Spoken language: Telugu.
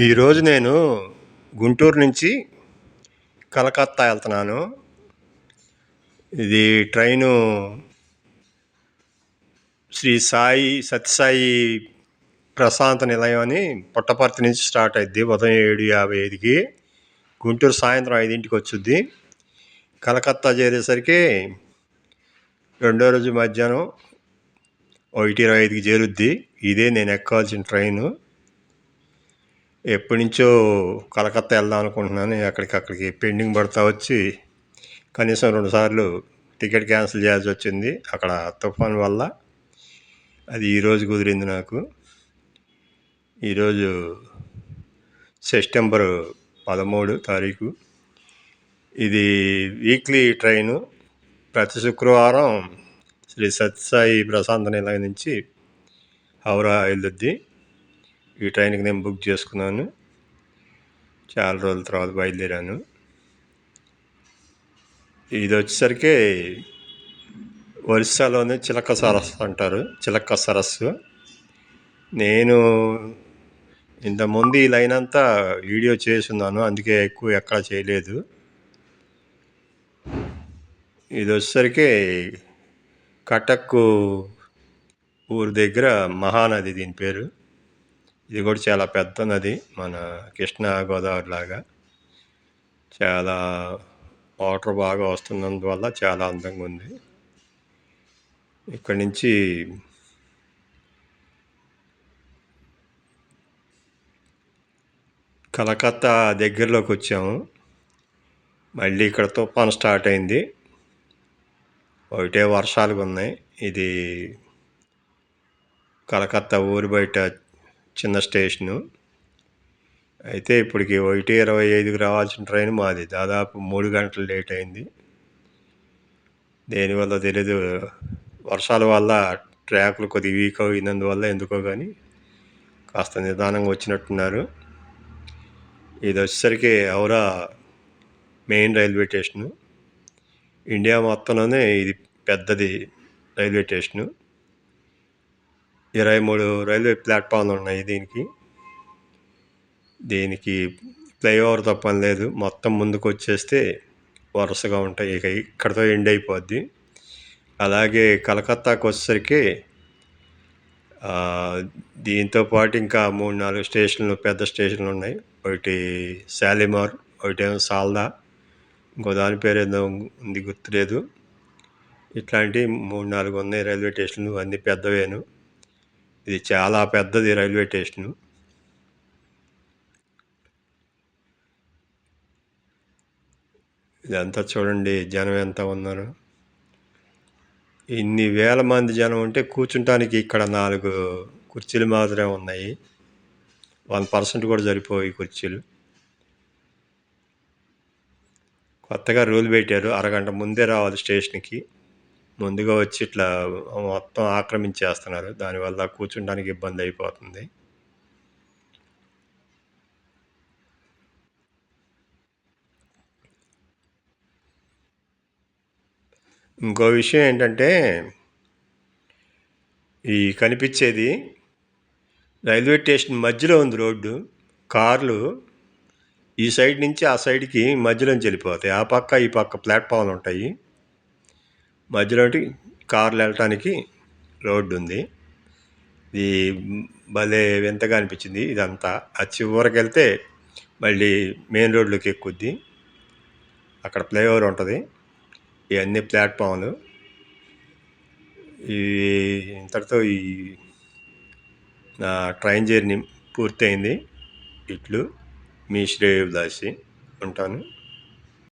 ఈరోజు నేను గుంటూరు నుంచి కలకత్తా వెళ్తున్నాను. ఇది ట్రైను శ్రీ సాయి సత్యసాయి ప్రశాంత నిలయం అని పుట్టపర్తి నుంచి స్టార్ట్ అయింది ఉదయం ఏడు యాభై ఐదుకి గుంటూరు సాయంత్రం ఐదింటికి వచ్చుద్ది. కలకత్తా చేరేసరికి రెండో రోజు మధ్యాహ్నం ఒకటి ఇరవై ఐదుకి చేరుద్ది. ఇదే నేను ఎక్కాల్సిన ట్రైను. ఎప్పటి నుంచో కలకత్తా వెళ్దాం అనుకుంటున్నాను. అక్కడికి అక్కడికి పెండింగ్ పడతా వచ్చి కనీసం రెండుసార్లు టికెట్ క్యాన్సిల్ చేయాల్సి వచ్చింది. అక్కడ తుఫాన్ వల్ల అది ఈరోజు కుదిరింది నాకు. ఈరోజు సెప్టెంబర్ పదమూడు తారీఖు. ఇది వీక్లీ ట్రైను. ప్రతి శుక్రవారం శ్రీ సత్యసాయి ప్రశాంత నిలయం నుంచి హౌరా వెళ్ళొద్ది ఈ ట్రైన్కి నేను బుక్ చేసుకున్నాను. చాలా రోజుల తర్వాత బయలుదేరాను. ఇది వచ్చేసరికి ఒరిస్సాలోనే చిలక సరస్సు అంటారు. చిలక సరస్సు. నేను ఇంతకుముందు ఈ లైన్ అంతా వీడియో చేస్తున్నాను. అందుకే ఎక్కువ ఎక్కడ చేయలేదు. ఇది వచ్చేసరికి కటక్ ఊరి దగ్గర మహానది దీని పేరు. ఇది కూడా చాలా పెద్ద నది. మన కృష్ణా గోదావరి లాగా. చాలా వాటర్ బాగా వస్తున్నందువల్ల చాలా అందంగా ఉంది. ఇక్కడి నుంచి కలకత్తా దగ్గరలోకి వచ్చాము. మళ్ళీ ఇక్కడ తుఫాను స్టార్ట్ అయింది. ఒకటే వర్షాలు ఉన్నాయి ఇది కలకత్తా ఊరి బయట చిన్న స్టేషను. అయితే ఇప్పటికి ఒకటి ఇరవై ఐదుకి రావాల్సిన ట్రైన్ మాది. దాదాపు మూడు గంటలు లేట్ అయింది. దేనివల్ల తెలియదు వర్షాల వల్ల ట్రాక్లు కొద్దిగా వీక్ అయినందువల్ల ఎందుకో కానీ కాస్త నిదానంగా వచ్చినట్టున్నారు. ఇది వచ్చేసరికి Howrah main railway station. India మొత్తంలోనే ఇది పెద్దది రైల్వే స్టేషను. ఇరవై మూడు రైల్వే ప్లాట్ఫామ్లు ఉన్నాయి దీనికి. దీనికి ఫ్లైఓవర్ తప్పని లేదు. మొత్తం ముందుకు వచ్చేస్తే వరుసగా ఉంటాయి. ఇక ఇక్కడతో ఎండ్ అయిపోద్ది. అలాగే కలకత్తాకు వచ్చేసరికి దీంతో పాటు ఇంకా మూడు నాలుగు స్టేషన్లు పెద్ద స్టేషన్లు ఉన్నాయి. ఒకటి శాలిమార్ ఒకటేమో సాల్దా. ఇంకో దాని పేరు ఏదో ఉంది గుర్తులేదు. ఇట్లాంటి మూడు నాలుగు ఉన్నాయి రైల్వే స్టేషన్లు. అన్నీ పెద్దవేను. ఇది చాలా పెద్దది రైల్వే స్టేషను. ఇదంతా చూడండి జనం ఎంత ఉన్నారు. ఇన్ని వేల మంది జనం ఉంటే కూర్చుంటానికి ఇక్కడ నాలుగు కుర్చీలు మాత్రమే ఉన్నాయి. వన్ పర్సెంట్ కూడా సరిపోయి కుర్చీలు. కొత్తగా రూల్ పెట్టారు. అరగంట ముందే రావాలి స్టేషన్కి. ముందుగా వచ్చి ఇట్లా మొత్తం ఆక్రమించేస్తున్నారు. దానివల్ల కూర్చుంటానికి ఇబ్బంది అయిపోతుంది. ఇంకో విషయం ఏంటంటే ఈ కనిపించేది రైల్వే స్టేషన్ మధ్యలో ఉంది రోడ్డు. కార్లు ఈ సైడ్ నుంచి ఆ సైడ్కి మధ్యలోంచి వెళ్ళిపోతాయి. ఆ పక్క ఈ పక్క ప్లాట్ఫామ్లు ఉంటాయి. మధ్యలోటి కార్లు వెళ్ళటానికి రోడ్డు ఉంది. ఇది భలే వింతగా అనిపించింది ఇదంతా. ఆ చివరికి వెళ్తే మళ్ళీ మెయిన్ రోడ్లోకి ఎక్కుద్ది. అక్కడ ఫ్లైఓవర్ ఉంటుంది. ఇవన్నీ ప్లాట్ఫామ్లు. ఈ ఇంతటితో ఈ నా ట్రైన్ జర్నీ పూర్తయింది. ఇట్లు మీ శ్రేయదాసి ఉంటాను.